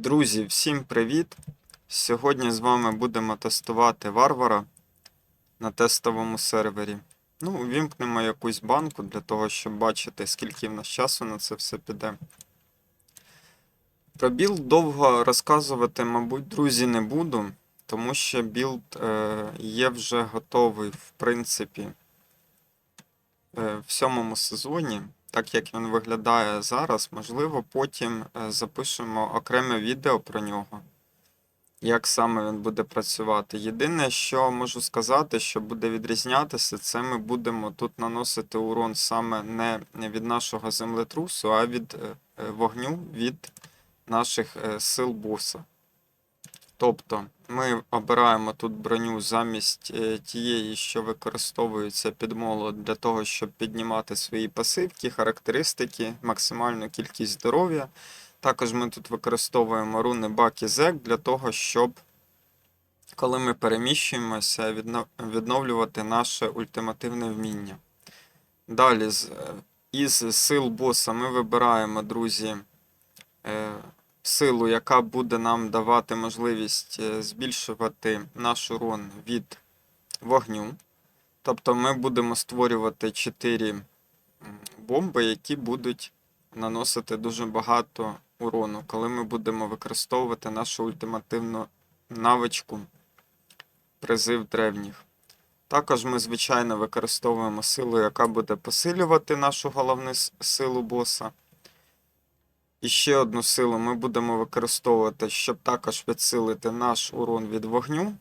Друзі, всім привіт! Сьогодні з вами будемо тестувати варвара на тестовому сервері. Ну, увімкнемо якусь банку для того, щоб бачити, скільки в нас часу на це все піде. Про білд довго розказувати, мабуть, друзі, не буду, тому що білд е, є вже готовий, в принципі, е, в сьомому сезоні так як він виглядає зараз, можливо, потім е, запишемо окреме відео про нього, як саме він буде працювати. Єдине, що можу сказати, що буде відрізнятися, це ми будемо тут наносити урон саме не від нашого землетрусу, а від е, е, вогню від наших сил боса. Тобто ми обираємо тут броню замість е, тієї, що використовується під молот для того, щоб піднімати свої пасивки, характеристики, максимальну кількість здоров'я. Також ми тут використовуємо руни Бак і Зек для того, щоб, коли ми переміщуємося, відновлювати наше ультимативне вміння. Далі, е, із сил боса ми вибираємо, друзі, е, силу, яка буде нам давати можливість е, збільшувати наш урон від вогню. Тобто ми будемо створювати 4 бомби, які будуть наносити дуже багато урону, коли ми будемо використовувати нашу ультимативну навичку призив древніх. Також ми, звичайно, використовуємо силу, яка буде посилювати нашу головну силу боса. І ще одну силу ми будемо використовувати, щоб також підсилити наш урон від вогню.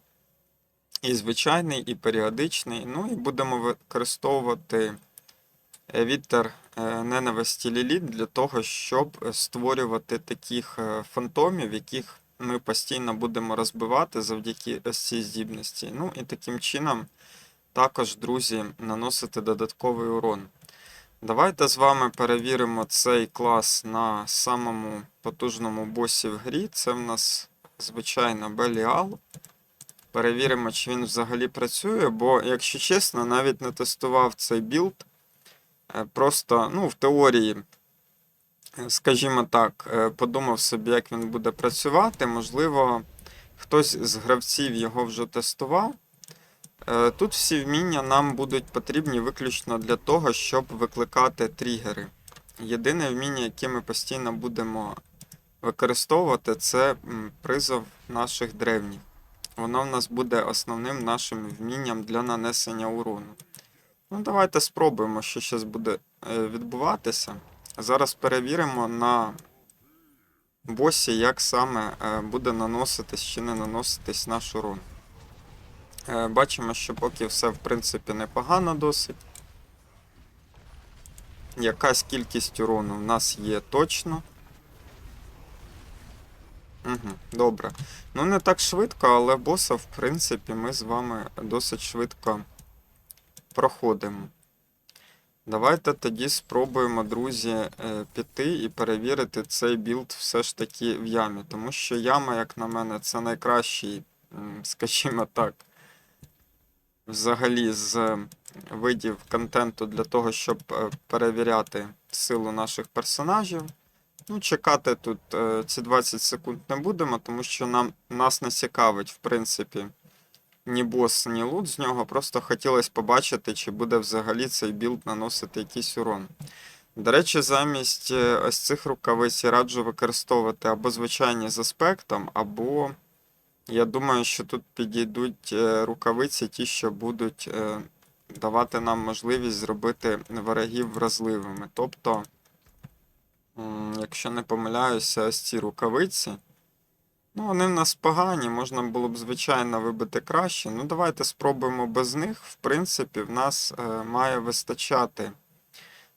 І звичайний, і періодичний. Ну і будемо використовувати е, вітер е, ненависті Ліліт для того, щоб створювати таких е, фантомів, яких ми постійно будемо розбивати завдяки цій здібності. Ну і таким чином також, друзі, наносити додатковий урон. Давайте з вами перевіримо цей клас на самому потужному босі в грі. Це в нас, звичайно, Беліал. Перевіримо, чи він взагалі працює, бо, якщо чесно, навіть не тестував цей білд. Е, Просто, ну, в теорії, е, скажімо так, е, подумав собі, як він буде працювати. Можливо, хтось з гравців його вже тестував. Е, Тут всі вміння нам будуть потрібні виключно для того, щоб викликати тригери. Єдине вміння, яке ми постійно будемо використовувати, це призов наших древніх. Воно в нас буде основним нашим вмінням для нанесення урону. Ну, давайте спробуємо, що зараз буде е, відбуватися. Зараз перевіримо на босі, як саме е, буде наноситись чи не наноситись наш урон. Е, Бачимо, що поки все в принципі непогано досить. Якась кількість урону в нас є точно. Угу, добре. Ну, не так швидко, але боса, в принципі, ми з вами досить швидко проходимо. Давайте тоді спробуємо, друзі, е, піти і перевірити цей білд все ж таки в ямі. Тому що яма, як на мене, це найкращий, скажімо так, взагалі з видів контенту для того, щоб е, перевіряти силу наших персонажів. Ну, чекати тут е, ці 20 секунд не будемо, тому що нам, нас не цікавить, в принципі, ні бос, ні лут з нього. Просто хотілося побачити, чи буде взагалі цей білд наносити якийсь урон. До речі, замість е, ось цих рукавиць я раджу використовувати або звичайні з аспектом, або я думаю, що тут підійдуть е, рукавиці, ті, що будуть е, давати нам можливість зробити ворогів вразливими. Тобто, якщо не помиляюся, ось ці рукавиці. Ну, вони в нас погані, можна було б, звичайно, вибити краще. Ну, давайте спробуємо без них. В принципі, в нас е, має вистачати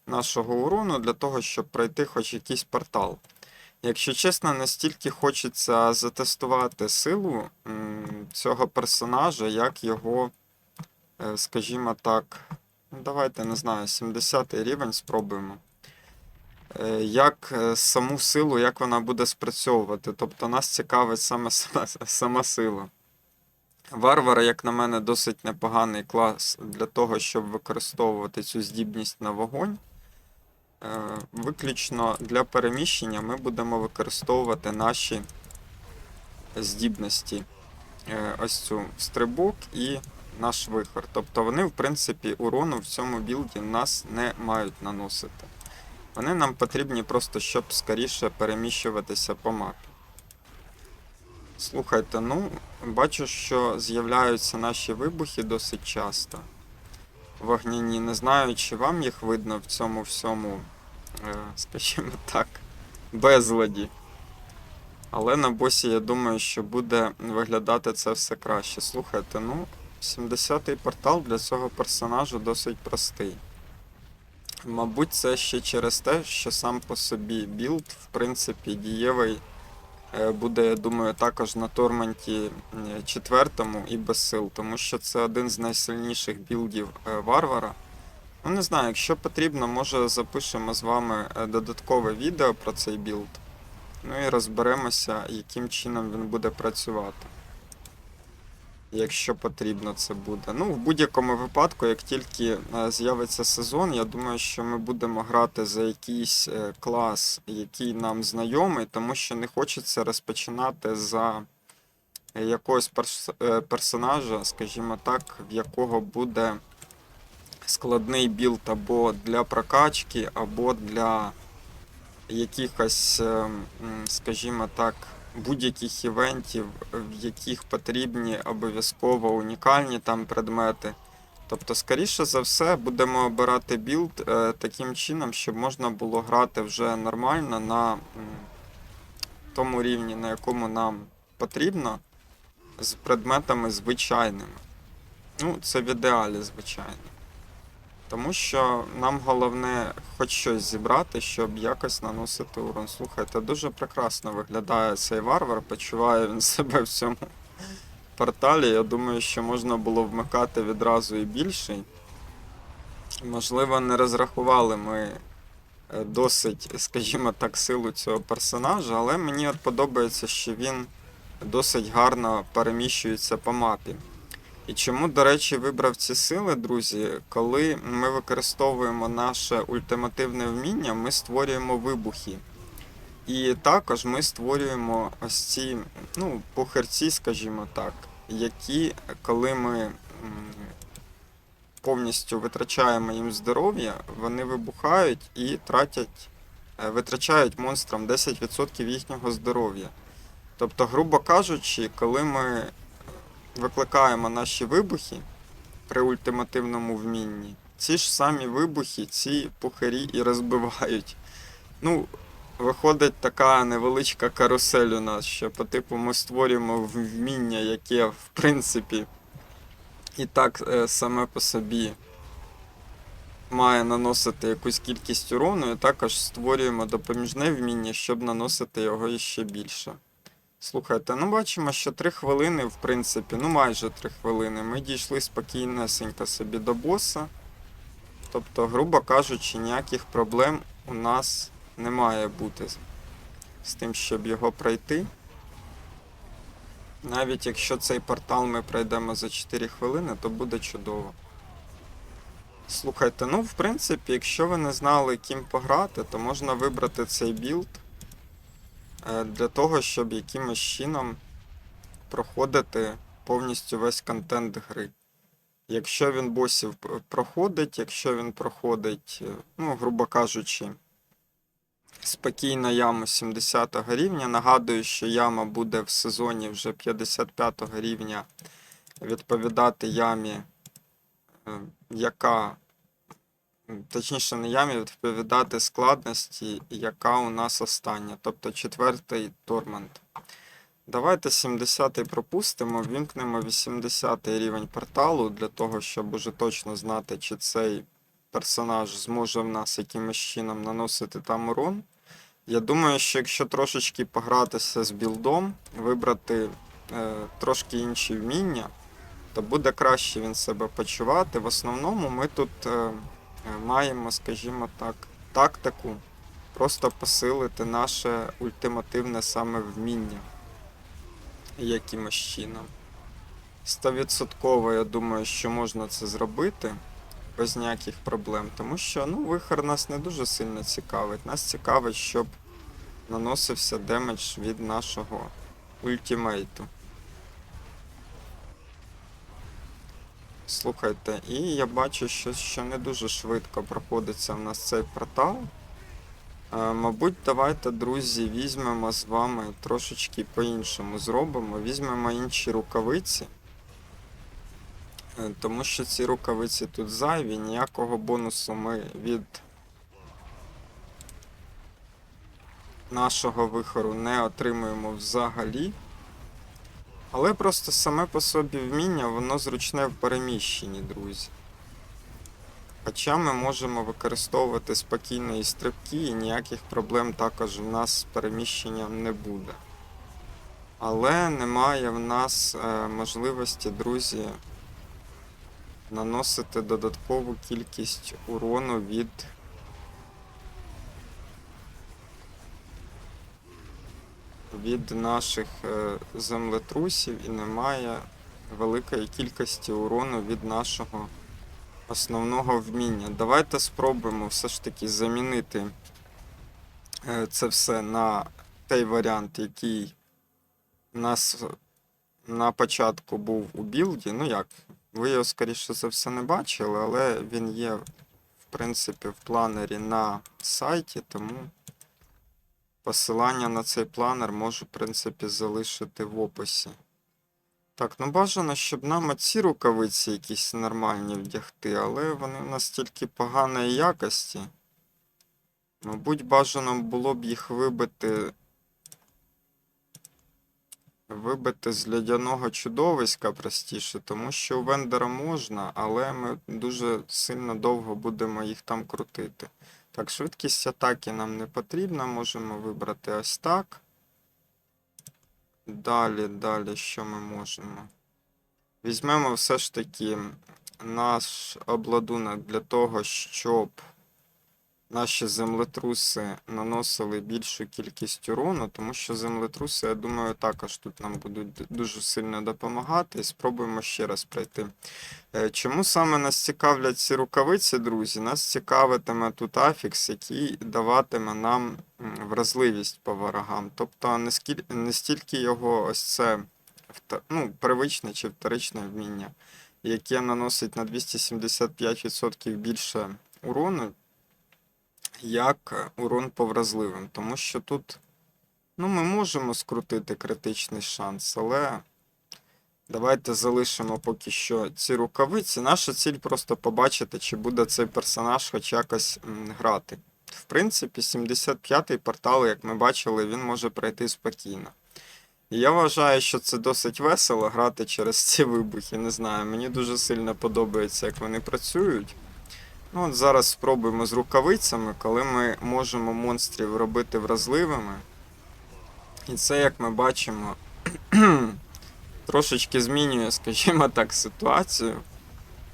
нашого урону для того, щоб пройти хоч якийсь портал. Якщо чесно, настільки хочеться затестувати силу цього персонажа, як його, е, скажімо так, ну, давайте не знаю, 70 рівень спробуємо. Е, Як е, саму силу, як вона буде спрацьовувати. Тобто нас цікавить саме сама сила. Варвара, як на мене, досить непоганий клас для того, щоб використовувати цю здібність на вогонь. Е, Виключно для переміщення ми будемо використовувати наші здібності е, ось цю стрибок і наш вихор. Тобто вони, в принципі, урону в цьому білді нас не мають наносити. Вони нам потрібні просто, щоб скоріше переміщуватися по мапі. Слухайте, ну, бачу, що з'являються наші вибухи досить часто. Вогняні. Не знаю, чи вам їх видно в цьому всьому, скажімо так, безладі. Але на босі я думаю, що буде виглядати це все краще. Слухайте, ну, 70-й портал для цього персонажа досить простий. Мабуть, це ще через те, що сам по собі білд, в принципі, дієвий е, буде, я думаю, також на Торменті е, четвертому і без сил, тому що це один з найсильніших білдів е, варвара. Ну, не знаю, якщо потрібно, може запишемо з вами е, додаткове відео про цей білд. Ну і розберемося, яким чином він буде працювати. Якщо потрібно це буде. Ну, в будь-якому випадку, як тільки е, з'явиться сезон, я думаю, що ми будемо грати за якийсь е, клас, який нам знайомий, тому що не хочеться розпочинати за якогось перс- персонажа, скажімо так, в якого буде складний білд або для прокачки, або для якихось, е, скажімо так, будь-яких івентів, в яких потрібні обов'язково унікальні там предмети. Тобто, скоріше за все, будемо обирати білд е, таким чином, щоб можна було грати вже нормально на тому рівні, на якому нам потрібно, з предметами звичайними. Ну, це в ідеалі, звичайно. Тому що нам головне хоч щось зібрати, щоб якось наносити урон. Слухайте, дуже прекрасно виглядає цей варвар, почуває він себе в цьому порталі. Я думаю, що можна було вмикати відразу і більший. Можливо, не розрахували ми е, досить, скажімо так, силу цього персонажа, але мені от подобається, що він досить гарно переміщується по мапі. І чому, до речі, вибрав ці сили, друзі, коли ми використовуємо наше ультимативне вміння, ми створюємо вибухи. І також ми створюємо ось ці, ну, пухарці, скажімо так, які, коли ми повністю витрачаємо їм здоров'я, вони вибухають і тратять, е, витрачають монстрам 10% їхнього здоров'я. Тобто, грубо кажучи, коли ми викликаємо наші вибухи при ультимативному вмінні, ці ж самі вибухи, ці пухарі і розбивають. Ну, виходить така невеличка карусель у нас, що по типу ми створюємо вміння, яке в принципі і так е, саме по собі має наносити якусь кількість урону, і також створюємо допоміжне вміння, щоб наносити його іще більше. Слухайте, ну бачимо, що 3 хвилини, в принципі, ну майже 3 хвилини. Ми дійшли спокійнесенько собі до боса. Тобто, грубо кажучи, ніяких проблем у нас не має бути з- тим, щоб його пройти. Навіть якщо цей портал ми пройдемо за 4 хвилини, то буде чудово. Слухайте, ну в принципі, якщо ви не знали, ким пограти, то можна вибрати цей білд для того, щоб якимось чином проходити повністю весь контент гри. Якщо він босів проходить, якщо він проходить, е, ну, грубо кажучи, спокійно яму 70 рівня. Нагадую, що яма буде в сезоні вже 55 рівня відповідати ямі, е, яка, точніше, не ямі, відповідати складності, яка у нас остання, тобто четвертий тормент. Давайте 70-й пропустимо, вімкнемо 80-й рівень порталу для того, щоб уже точно знати, чи цей персонаж зможе в нас якимось чином наносити там урон. Я думаю, що якщо трошечки погратися з білдом, вибрати е, трошки інші вміння, то буде краще він себе почувати. В основному ми тут е, маємо, скажімо так, тактику, просто посилити наше ультимативне саме вміння якимось чином. Стовідсотково, я думаю, що можна це зробити без ніяких проблем, тому що ну, вихор нас не дуже сильно цікавить. Нас цікавить, щоб наносився демедж від нашого ультимейту. Слухайте, і я бачу, що, що не дуже швидко проходиться в нас цей портал. Е, мабуть, давайте, друзі, візьмемо з вами трошечки по-іншому зробимо. Візьмемо інші рукавиці. Е, Тому що ці рукавиці тут зайві, ніякого бонусу ми від нашого вихору не отримуємо взагалі. Але просто саме по собі вміння, воно зручне в переміщенні, друзі. Хоча ми можемо використовувати спокійно і стрибки, і ніяких проблем також у нас з переміщенням не буде. Але немає в нас е, можливості, друзі, наносити додаткову кількість урону від від наших е, землетрусів і немає великої кількості урону від нашого основного вміння. Давайте спробуємо все ж таки замінити е, це все на той варіант, який у нас на початку був у білді. Ну як, ви його, скоріше за все, не бачили, але він є, в принципі, в планері на сайті, тому посилання на цей планер можу, в принципі, залишити в описі. Так, ну бажано, щоб нам оці рукавиці якісь нормальні вдягти, але вони настільки поганої якості. Мабуть, бажано було б їх вибити. Вибити з льодяного чудовиська простіше, тому що у вендера можна, але ми дуже сильно довго будемо їх там крутити. Так, швидкість атаки нам не потрібна, можемо вибрати ось так. Далі, далі, що ми можемо? Візьмемо все ж таки наш обладунок для того, щоб наші землетруси наносили більшу кількість урону, тому що землетруси, я думаю, також тут нам будуть дуже сильно допомагати. І спробуємо ще раз пройти. Е, Чому саме нас цікавлять ці рукавиці, друзі? Нас цікавитиме тут афікс, який даватиме нам вразливість по ворогам. Тобто не, стільки його ось це ну, первичне чи вторичне вміння, яке наносить на 275% більше урону, як урон по вразливим. Тому що тут ну, ми можемо скрутити критичний шанс, але давайте залишимо поки що ці рукавиці. Наша ціль просто побачити, чи буде цей персонаж хоч якось грати. В принципі, 75-й портал, як ми бачили, він може пройти спокійно. Я вважаю, що це досить весело грати через ці вибухи. Не знаю, мені дуже сильно подобається, як вони працюють. Ну, от зараз спробуємо з рукавицями, коли ми можемо монстрів робити вразливими. І це, як ми бачимо, трошечки змінює, скажімо так, ситуацію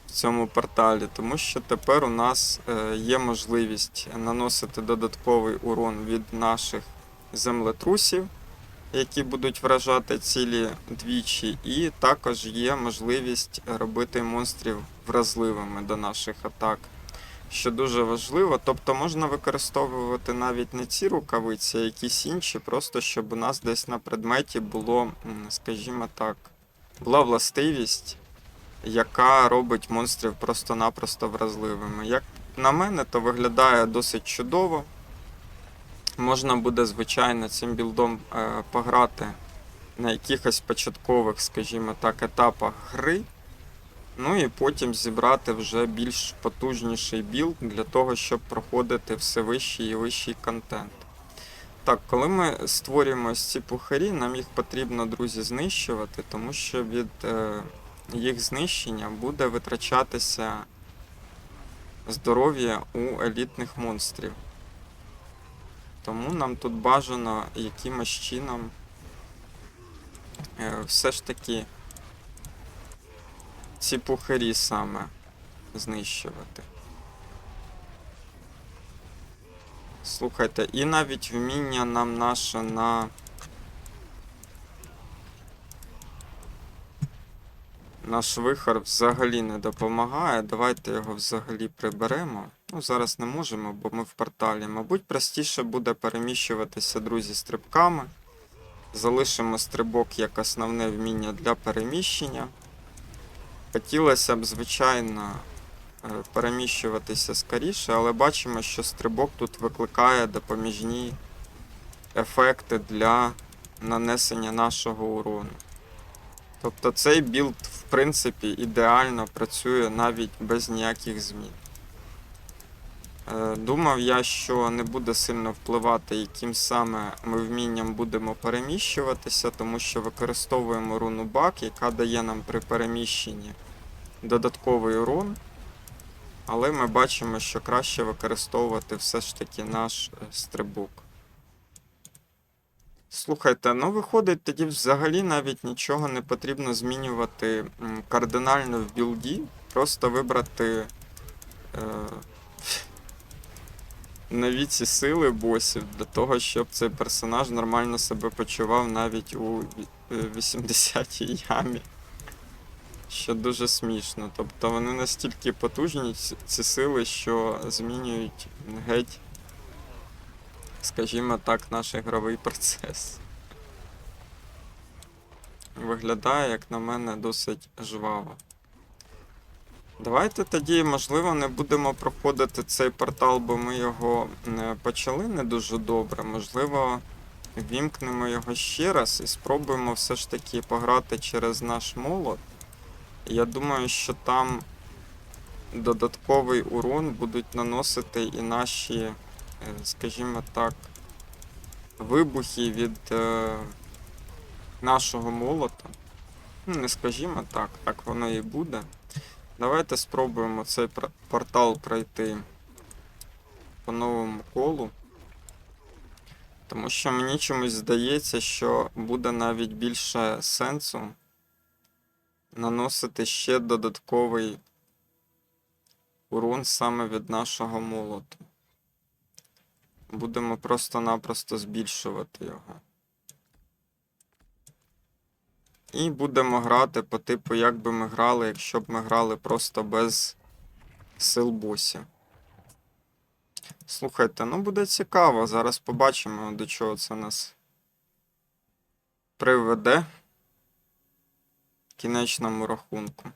в цьому порталі, тому що тепер у нас е, є можливість наносити додатковий урон від наших землетрусів, які будуть вражати цілі двічі, і також є можливість робити монстрів вразливими до наших атак. Що дуже важливо, тобто можна використовувати навіть не ці рукавиці, а якісь інші, просто щоб у нас десь на предметі було, скажімо так, була властивість, яка робить монстрів просто-напросто вразливими. Як на мене, то виглядає досить чудово. Можна буде, звичайно, цим білдом е, пограти на якихось початкових, скажімо так, етапах гри. Ну і потім зібрати вже більш потужніший білд для того, щоб проходити все вищий і вищий контент. Так, коли ми створюємо ці пухарі, нам їх потрібно, друзі, знищувати, тому що від е, їх знищення буде витрачатися здоров'я у елітних монстрів. Тому нам тут бажано якимось чином е, все ж таки ці пухарі саме знищувати. Слухайте, і навіть вміння нам наше на. Наш вихор взагалі не допомагає. Давайте його взагалі приберемо. Ну, зараз не можемо, бо ми в порталі. Мабуть, простіше буде переміщуватися, друзі, стрибками. залишимо стрибок як основне вміння для переміщення. Хотілося б, звичайно, е, переміщуватися скоріше, але бачимо, що стрибок тут викликає допоміжні ефекти для нанесення нашого урону. Тобто цей білд, в принципі, ідеально працює навіть без ніяких змін. Е, Думав я, що не буде сильно впливати, яким саме ми вмінням будемо переміщуватися, тому що використовуємо руну бак, яка дає нам при переміщенні додатковий урон. Але ми бачимо, що краще використовувати все ж таки наш е, стрибок. Слухайте, ну виходить, тоді взагалі навіть нічого не потрібно змінювати кардинально в білді. Просто вибрати е, нові ці сили босів для того, щоб цей персонаж нормально себе почував навіть у е, 80-й ямі. Що дуже смішно. Тобто вони настільки потужні, ці сили, що змінюють геть, скажімо так, наш ігровий процес. Виглядає, як на мене, досить жваво. Давайте тоді, можливо, не будемо проходити цей портал, бо ми його е, почали не дуже добре. Можливо, вімкнемо його ще раз і спробуємо все ж таки пограти через наш молот. Я думаю, що там додатковий урон будуть наносити і наші, е, скажімо так, вибухи від е, нашого молота. Ну, не скажімо так, так воно і буде. Давайте спробуємо цей портал пройти по новому колу. Тому що мені чомусь здається, що буде навіть більше сенсу наносити ще додатковий урон саме від нашого молоту. Будемо просто-напросто збільшувати його. І будемо грати по типу, як би ми грали, якщо б ми грали просто без сил босів. Слухайте, ну буде цікаво. Зараз побачимо, до чого це нас приведе в кінечному рахунку.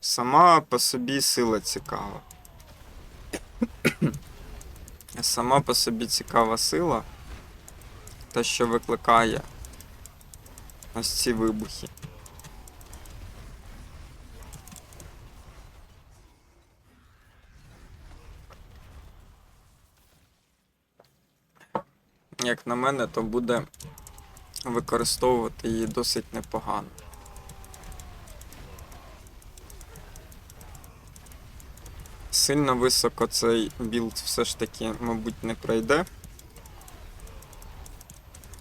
Сама по собі сила цікава. Сама по собі цікава сила. Те, що викликає ось ці вибухи. Як на мене, то буде використовувати її досить непогано. Сильно високо цей білд все ж таки, мабуть, не пройде.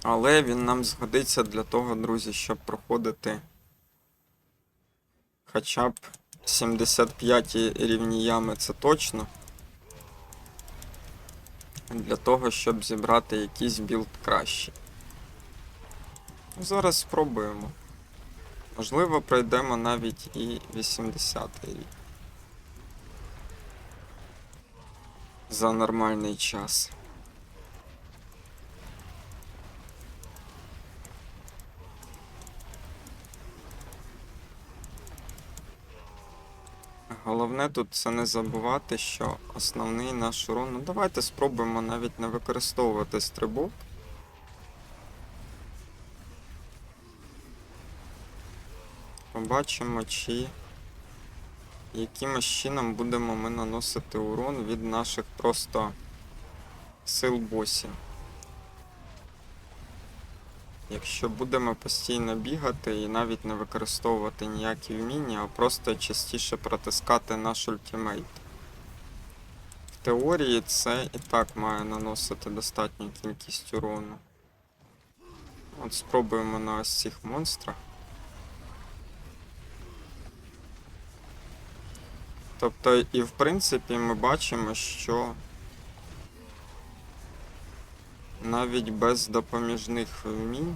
Але він нам згодиться для того, друзі, щоб проходити хоча б 75 рівні ями, це точно. Для того, щоб зібрати якийсь білд кращий. Зараз спробуємо. Можливо, пройдемо навіть і 80 рік. За нормальний час. Головне тут це не забувати, що основний наш урон. Ну давайте спробуємо навіть не використовувати стрибок. Побачимо, чи якимось чином будемо ми наносити урон від наших просто сил босів. Якщо будемо постійно бігати і навіть не використовувати ніякі вміння, а просто частіше протискати наш ультимейт. В теорії це і так має наносити достатню кількість урону. От спробуємо на ось цих монстрах. Тобто, і в принципі ми бачимо, що навіть без допоміжних вмінь.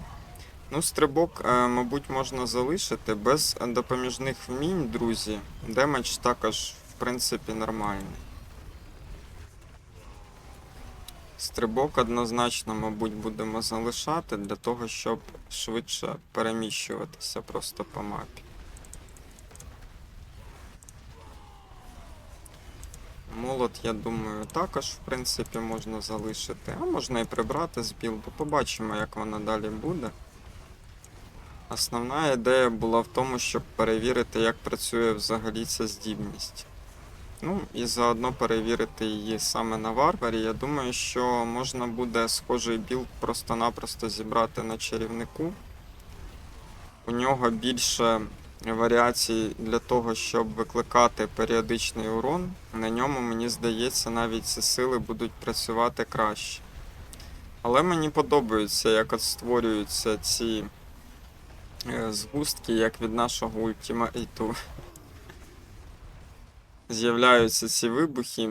Ну, стрибок, е, мабуть, можна залишити. Без допоміжних вмінь, друзі, демедж також, в принципі, нормальний. Стрибок однозначно, мабуть, будемо залишати для того, щоб швидше переміщуватися просто по мапі. Молот, я думаю, також, в принципі, можна залишити, а можна і прибрати з білду. Побачимо, як воно далі буде. Основна ідея була в тому, щоб перевірити, як працює взагалі ця здібність. Ну, і заодно перевірити її саме на варварі. Я думаю, що можна буде схожий білд просто-напросто зібрати на чарівнику. У нього більше варіацій для того, щоб викликати періодичний урон. На ньому, мені здається, навіть ці сили будуть працювати краще. Але мені подобається, як от створюються ці е, згустки, як від нашого ультимейту з'являються ці вибухи.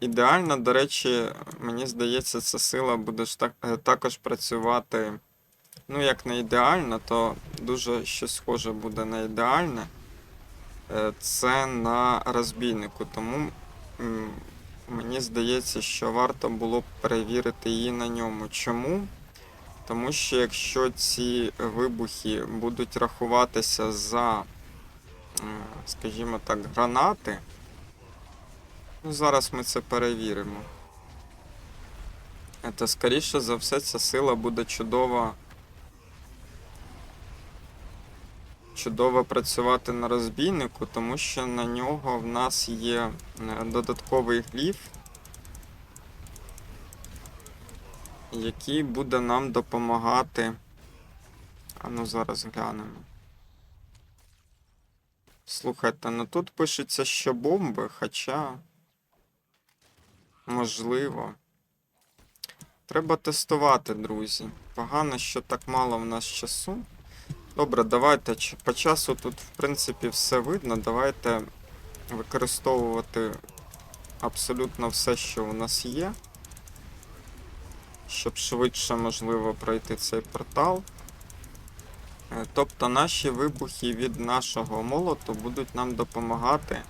Ідеально, до речі, мені здається, ця сила буде е, також працювати. Ну, як не ідеально, то дуже щось схоже буде на ідеальне. Е, Це на розбійнику. Тому мені здається, що варто було б перевірити її на ньому. Чому? Тому що якщо ці вибухи будуть рахуватися за, скажімо так, гранати, ну зараз ми це перевіримо. То скоріше за все ця сила буде чудова. Чудово працювати на розбійнику, тому що на нього в нас є е, додатковий гліф, який буде нам допомагати. А ну зараз глянемо. Слухайте, ну тут пишеться, що бомби, хоча. Можливо. Треба тестувати, друзі. Погано, що так мало в нас часу. Добре, давайте по часу тут, в принципі, все видно. Давайте використовувати абсолютно все, що у нас є. Щоб швидше можливо пройти цей портал. Е, Тобто наші вибухи від нашого молоту будуть нам допомагати.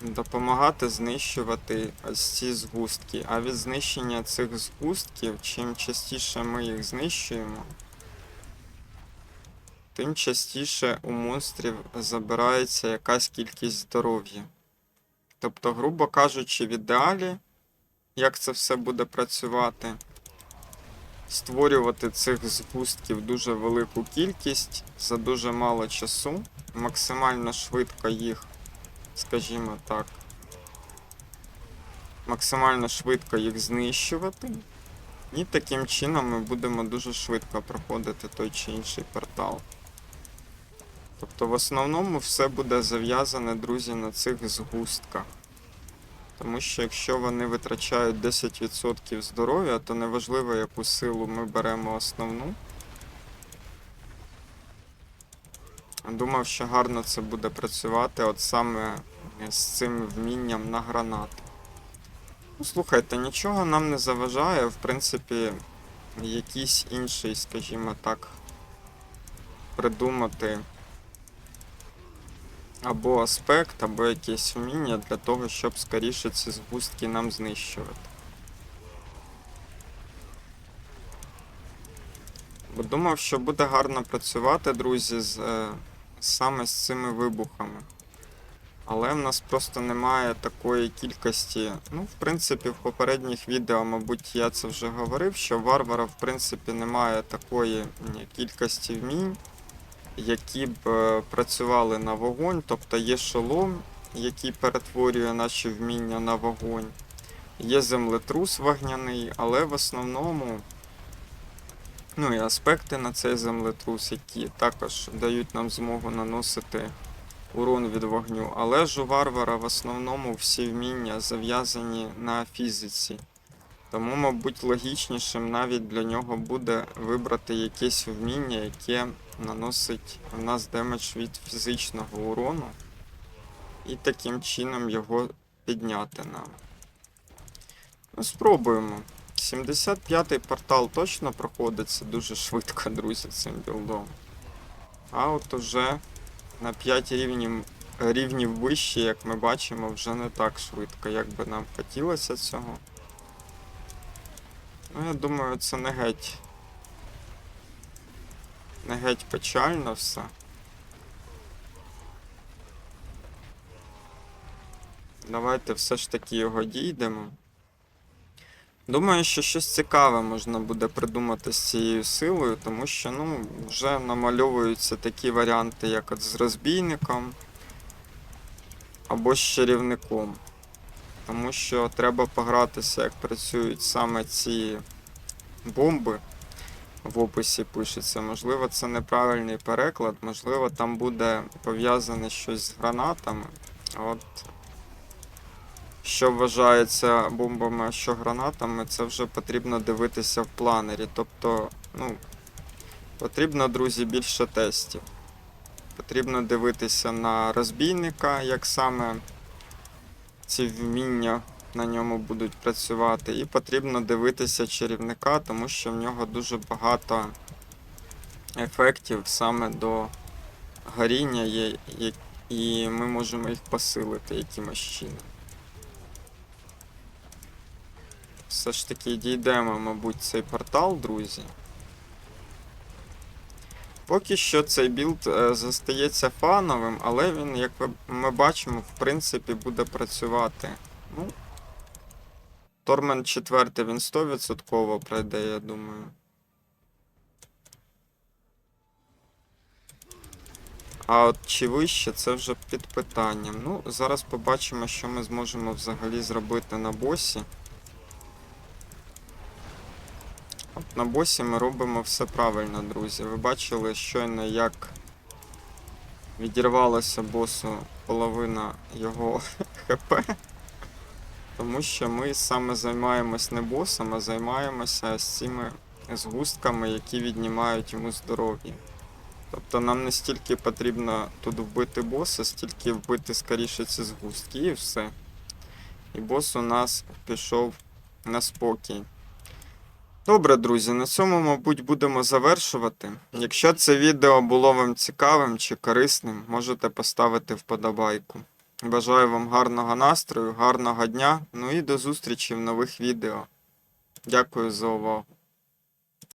Допомагати знищувати ось ці згустки. А від знищення цих згустків, чим частіше ми їх знищуємо, тим частіше у монстрів забирається якась кількість здоров'я. Тобто, грубо кажучи, в ідеалі, як це все буде працювати, створювати цих згустків дуже велику кількість за дуже мало часу, максимально швидко їх скажімо так, максимально швидко їх знищувати. І таким чином ми будемо дуже швидко проходити той чи інший портал. Тобто в основному все буде зав'язане, друзі, на цих згустках. Тому що якщо вони витрачають 10% здоров'я, то неважливо, яку силу ми беремо основну. Думав, що гарно це буде працювати от саме з цим вмінням на гранати. Ну, слухайте, нічого нам не заважає, в принципі, якийсь інший, скажімо так, придумати або аспект, або якесь вміння для того, щоб скоріше ці згустки нам знищувати. Бо думав, що буде гарно працювати, друзі, з, е, саме з цими вибухами. Але в нас просто немає такої кількості. Ну, в принципі, в попередніх відео, мабуть, я це вже говорив, що варвара, в принципі, немає такої кількості вмінь, які б е, працювали на вогонь. Тобто є шолом, який перетворює наші вміння на вогонь. Є землетрус вогняний, але в основному. Ну і аспекти на цей землетрус, які також дають нам змогу наносити урон від вогню. Але ж у варвара в основному всі вміння зав'язані на фізиці. Тому, мабуть, логічнішим навіть для нього буде вибрати якесь вміння, яке наносить в нас демедж від фізичного урону, і таким чином його підняти нам. Ну, спробуємо. 75-й портал точно проходиться дуже швидко, друзі, цим білдом. А от уже на 5 рівнів рівнів вище, як ми бачимо, вже не так швидко, як би нам хотілося цього. Ну, я думаю, це не геть. Не геть печально все. Давайте все ж таки його дійдемо. Думаю, що щось цікаве можна буде придумати з цією силою, тому що ну, вже намальовуються такі варіанти, як от з розбійником або з чарівником. Тому що треба погратися, як працюють саме ці бомби. В описі пишеться. Можливо, це неправильний переклад, можливо, там буде пов'язане щось з гранатами. От що вважається бомбами, а що гранатами, це вже потрібно дивитися в планері. Тобто, ну, потрібно, друзі, більше тестів. Потрібно дивитися на розбійника, як саме ці вміння на ньому будуть працювати. І потрібно дивитися чарівника, тому що в нього дуже багато ефектів саме до горіння є, і ми можемо їх посилити якимось чином. Все ж таки дійдемо, мабуть, цей портал, друзі. Поки що цей білд е, застається фановим, але він, як ми бачимо, в принципі, буде працювати. Ну, Тормент 4 він 100% пройде, я думаю. А от чи вище, це вже під питанням. Ну, зараз побачимо, що ми зможемо взагалі зробити на босі. От на босі ми робимо все правильно, друзі. Ви бачили щойно, як відірвалася босу половина його ХП. Тому що ми саме займаємось не босом, а займаємося з цими згустками, які віднімають йому здоров'я. Тобто нам не стільки потрібно тут вбити боса, стільки вбити скоріше ці згустки і все. І бос у нас пішов на спокій. Добре, друзі, на цьому, мабуть, будемо завершувати. Якщо це відео було вам цікавим чи корисним, можете поставити вподобайку. Бажаю вам гарного настрою, гарного дня, ну і до зустрічі в нових відео. Дякую за увагу.